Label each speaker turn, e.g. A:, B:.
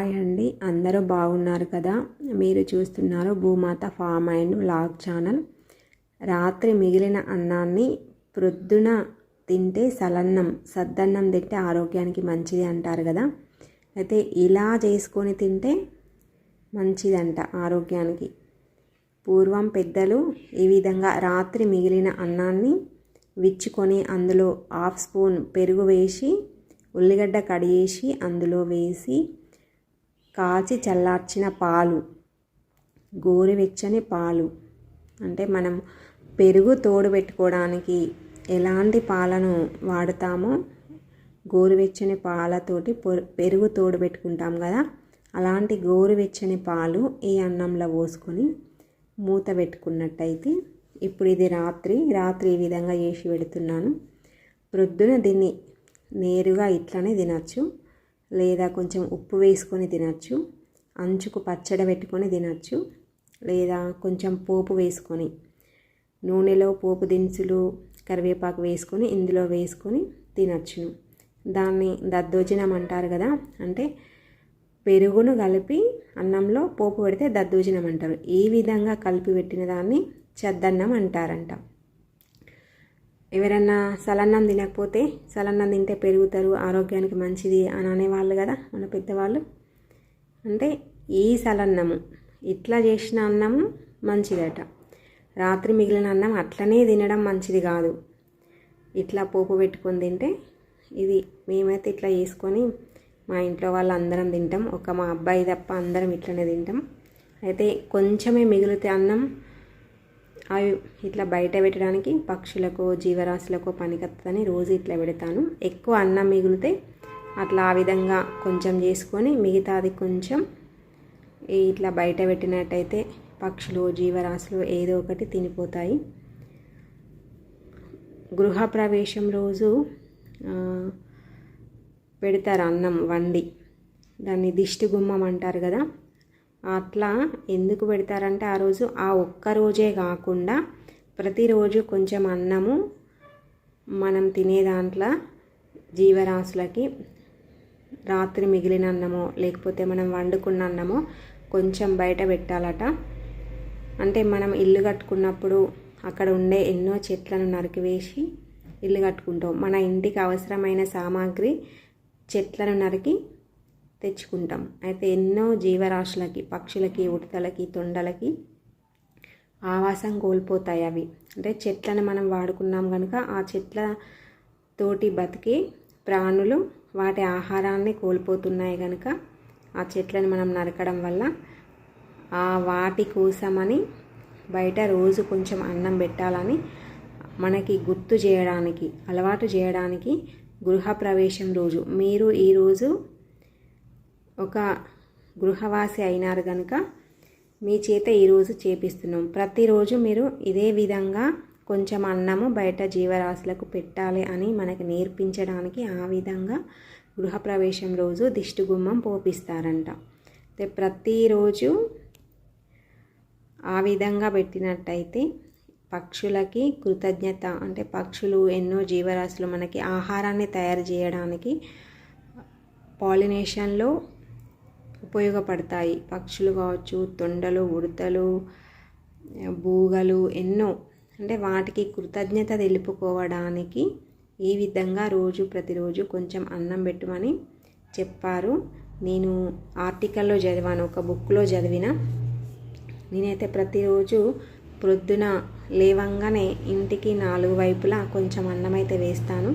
A: Hi అండి. అందరూ బాగున్నారు కదా? మీరు చూస్తున్నారు భూమాత ఫామ్ అండ్ వ్లాగ్ ఛానల్. రాత్రి మిగిలిన అన్నాన్ని ప్రొద్దున తింటే సలన్నం సద్దన్నం తింటే ఆరోగ్యానికి మంచిది అంటారు కదా? అయితే ఇలా చేసుకొని తింటే మంచిదంట ఆరోగ్యానికి. పూర్వం పెద్దలు ఈ విధంగా రాత్రి మిగిలిన అన్నాన్ని విచ్చుకొని అందులో హాఫ్ స్పూన్ పెరుగు వేసి ఉల్లిగడ్డ కడిగేసి అందులో వేసి కాచి చల్లార్చిన పాలు గోరువెచ్చని పాలు. అంటే మనం పెరుగు తోడు పెట్టుకోవడానికి ఎలాంటి పాలను వాడతామో గోరువెచ్చని పాలతోటి పెరుగు తోడు పెట్టుకుంటాం కదా. అలాంటి గోరువెచ్చని పాలు ఈ అన్నంలో పోసుకొని మూత పెట్టుకున్నట్టయితే ఇప్పుడు ఇది రాత్రి రాత్రి ఈ విధంగా చేసి పెడుతున్నాను. ప్రొద్దున దీన్ని నేరుగా ఇట్లనే తినచ్చు. లేదా కొంచెం ఉప్పు వేసుకొని తినచ్చు అంచుకు పచ్చడి పెట్టుకొని తినచ్చు లేదా కొంచెం పోపు వేసుకొని నూనెలో పోపు దినుసులు కరివేపాకు వేసుకొని ఇందులో వేసుకొని తినచ్చును దాన్ని దద్దోజనం అంటారు కదా అంటే పెరుగును కలిపి అన్నంలో పోపు పెడితే దద్దోజనం అంటారు. ఈ విధంగా కలిపి పెట్టిన దాన్ని చద్దన్నం అంటారంట. ఎవరన్నా సలన్నం తినకపోతే సలన్నం తింటే పెరుగుతారు ఆరోగ్యానికి మంచిది అని అనేవాళ్ళు కదా మన పెద్దవాళ్ళు. అంటే ఈ సలన్నము ఇట్లా చేసిన అన్నము మంచిదట. రాత్రి మిగిలిన అన్నం అట్లనే తినడం మంచిది కాదు. ఇట్లా పోపు పెట్టుకొని తింటే ఇది మేమైతే ఇట్లా చేసుకొని మా ఇంట్లో వాళ్ళు అందరం తింటాం. ఒక మా అబ్బాయి తప్ప అందరం ఇట్లనే తింటాం. అయితే కొంచెమే మిగిలితే అన్నం అవి ఇట్లా బయట పెట్టడానికి పక్షులకు జీవరాశులకు పనికొస్తుందని రోజు ఇట్లా పెడతాను. ఎక్కువ అన్నం మిగిలితే అట్లా ఆ విధంగా కొంచెం చేసుకొని మిగతాది కొంచెం ఇట్లా బయట పెట్టినట్టయితే పక్షులు జీవరాశులు ఏదో ఒకటి తినిపోతాయి. గృహప్రవేశం రోజు పెడతారు అన్నం వండి. దాన్ని దిష్టి గుమ్మం అంటారు కదా. అట్లా ఎందుకు పెడతారంటే ఆ రోజు ఆ ఒక్క రోజే కాకుండా ప్రతిరోజు కొంచెం అన్నము మనం తినే దాంట్లో జీవరాశులకి రాత్రి మిగిలిన అన్నమో లేకపోతే మనం వండుకున్న అన్నమో కొంచెం బయట పెట్టాలట. అంటే మనం ఇల్లు కట్టుకున్నప్పుడు అక్కడ ఉండే ఎన్నో చెట్లను నరికివేసి ఇల్లు కట్టుకుంటాం. మన ఇంటికి అవసరమైన సామాగ్రి చెట్లను నరికి తెచ్చుకుంటాం. అయితే ఎన్నో జీవరాశులకి పక్షులకి ఉడతలకి తొండలకి ఆవాసం కోల్పోతాయి అవి. అంటే చెట్లను మనం వాడుకున్నాం కనుక ఆ చెట్ల తోటి బతికి ప్రాణులు వాటి ఆహారాన్ని కోల్పోతున్నాయి కనుక ఆ చెట్లను మనం నరకడం వల్ల ఆ వాటి కోసమని బయట రోజు కొంచెం అన్నం పెట్టాలని మనకి గుర్తు చేయడానికి అలవాటు చేయడానికి గృహప్రవేశం రోజు. మీరు ఈరోజు ఒక గృహవాసి అయినారు కనుక మీ చేత ఈరోజు చేపిస్తున్నాం. ప్రతిరోజు మీరు ఇదే విధంగా కొంచెం అన్నము బయట జీవరాశులకు పెట్టాలి అని మనకు నేర్పించడానికి ఆ విధంగా గృహప్రవేశం రోజు దిష్టిగుమ్మం పోపిస్తారంట. అయితే ప్రతిరోజు ఆ విధంగా పెట్టినట్టయితే పక్షులకి కృతజ్ఞత అంటే పక్షులు ఎన్నో జీవరాశులు మనకి ఆహారాన్ని తయారు చేయడానికి పాలినేషన్లో ఉపయోగపడతాయి. పక్షులు కావచ్చు తొండలు ఉడతలు బూగలు ఎన్నో. అంటే వాటికి కృతజ్ఞత తెలుపుకోవడానికి ఈ విధంగా రోజు ప్రతిరోజు కొంచెం అన్నం పెట్టమని చెప్పారు. నేను ఆర్టికల్లో చదివాను ఒక బుక్లో చదివిన. నేనైతే ప్రతిరోజు ప్రొద్దున లేవంగానే ఇంటికి నాలుగు వైపులా కొంచెం అన్నం అయితే వేస్తాను.